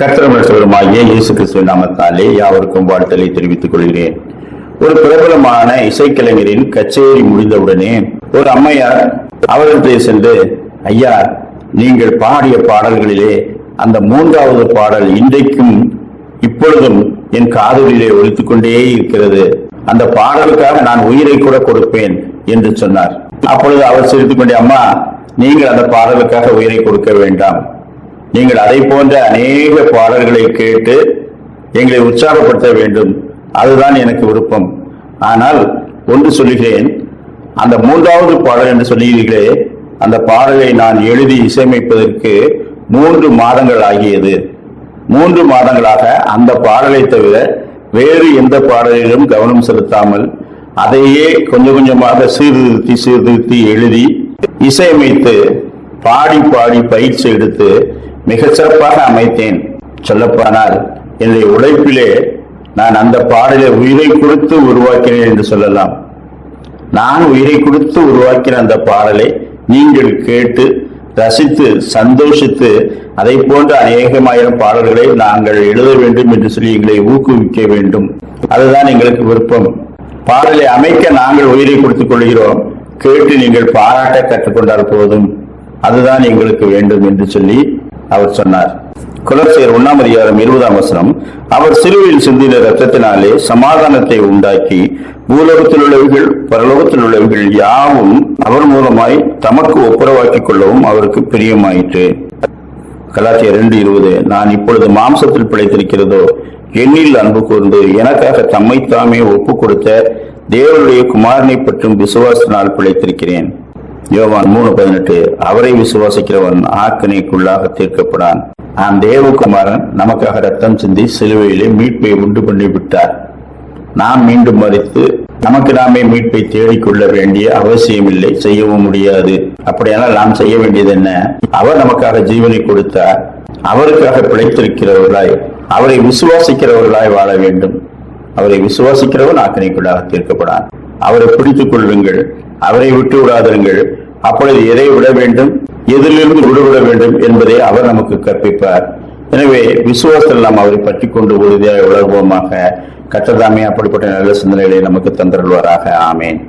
கர்த்தரமற்றவருமாகிய இயேசு கிறிஸ்துவ நாமத்தாலே யாவருக்கும் வாழ்த்தலை தெரிவித்துக் கொள்கிறேன். ஒரு பிரபலமான இசைக்கலைஞரின் கச்சேரி முடிந்தவுடனே ஒரு அம்மையார் அவர்களிடத்தில் சென்று ஐயா நீங்கள் பாடிய பாடல்களிலே அந்த மூன்றாவது பாடல் இன்றைக்கும் இப்பொழுதும் என் காதலிலே ஒலித்துக் கொண்டே இருக்கிறது. அந்த பாடலுக்காக நான் உயிரை கூட கொடுப்பேன் என்று சொன்னார். அப்பொழுது அவர் சிரித்துக் கொண்டே அம்மா நீங்கள் அந்த பாடலுக்காக உயிரை கொடுக்க வேண்டாம். நீங்கள் அதை போன்ற அநேக பாடல்களை கேட்டு எங்களை உற்சாகப்படுத்த வேண்டும். அதுதான் எனக்கு விருப்பம். ஆனால் ஒன்று சொல்லுகிறேன். அந்த மூன்றாவது பாடல் என்று சொல்லுகிறீர்களே அந்த பாடலை நான் எழுதி இசையமைப்பதற்கு மூன்று மாதங்கள் ஆகியது. மூன்று மாதங்களாக அந்த பாடலை தவிர வேறு எந்த பாடலிலும் கவனம் செலுத்தாமல் அதையே கொஞ்சம் கொஞ்சமாக சீர்திருத்தி சீர்திருத்தி எழுதி இசையமைத்து பாடி பாடி பயிற்சி எடுத்து மிகச்சிறப்பாக அமைத்தேன். சொல்லப்போனால் என்னுடைய உழைப்பிலே நான் அந்த பாடலை உயிரை கொடுத்து உருவாக்கினேன் என்று சொல்லலாம். நான் உயிரை கொடுத்து உருவாக்கின அந்த பாடலை நீங்கள் கேட்டு ரசித்து சந்தோஷித்து அதை போன்ற அநேகமாயிரம் பாடல்களை நாங்கள் எழுத வேண்டும் என்று சொல்லி எங்களை ஊக்குவிக்க வேண்டும். அதுதான் எங்களுக்கு விருப்பம். பாடலை அமைக்க நாங்கள் உயிரை கொடுத்துக் கொள்கிறோம். கேட்டு நீங்கள் பாராட்ட கற்றுக்கொண்டால் போதும். அதுதான் எங்களுக்கு வேண்டும் என்று சொல்லி அவர் சொன்னார். குலசேர் ஒன்னாம் அதிகாரம் இருபதாம் வசனம் அவர் சிலுவையில் சிந்தின ரத்தத்தினாலே சமாதானத்தை உண்டாக்கி பூலோகத்தில் உள்ளவர்கள் பரலோகத்தில் உள்ளவர்கள் யாவும் அவர் மூலமாய் தமக்கு ஒப்புரவாக்கிக் கொள்ளவும் அவருக்கு பிரியமாயிற்று. கலாச்சிய ரெண்டு இருபது நான் இப்பொழுது மாம்சத்தில் பிழைத்திருக்கிறதோ எண்ணில் அன்பு கூர்ந்து எனக்காக தம்மை தாமே ஒப்புக் கொடுத்த தேவருடைய குமாரனை பற்றும் விசுவாசத்தினால் பிழைத்திருக்கிறேன். யோவான் மூணு பதினெட்டு அவரை விசுவாசிக்கிறவன் ஆக்கணைக்குள்ளாக தீர்க்கப்படான் நான் தேவகுமாரன் நமக்காக ரத்தம் சிந்தி சிலுவையிலே மீட்பை உண்டு பண்ணி விட்டார் நாம் மீண்டும் மறித்து நமக்கு நாமே மீட்பை தேடிக்கொள்ள வேண்டிய அவசியம் இல்லை செய்யவும் முடியாது. அப்படியானால் நாம் செய்ய வேண்டியது என்ன? அவர் நமக்காக ஜீவனை கொடுத்தார். அவருக்காக பிழைத்திருக்கிறவர்களாய் அவரை விசுவாசிக்கிறவர்களாய் வாழ வேண்டும். அவரை விசுவாசிக்கிறவன் ஆக்கணைக்குள்ளாக தீர்க்கப்படான் அவரை பிடித்துக் கொள்ளுங்கள் அவரை விட்டு விடாதருங்கள். அப்பொழுது எதை விட வேண்டும் எதிலிருந்து விடுவிட வேண்டும் என்பதை அவர் நமக்கு கற்பிப்பார். எனவே விசுவாசத்தில் நாம் அவரை பற்றி கொண்டு உறுதியாக உலகமாக கற்றதாமே அப்படிப்பட்ட நல்ல சிந்தனைகளை நமக்கு தந்தருள்வாராக. ஆமேன்.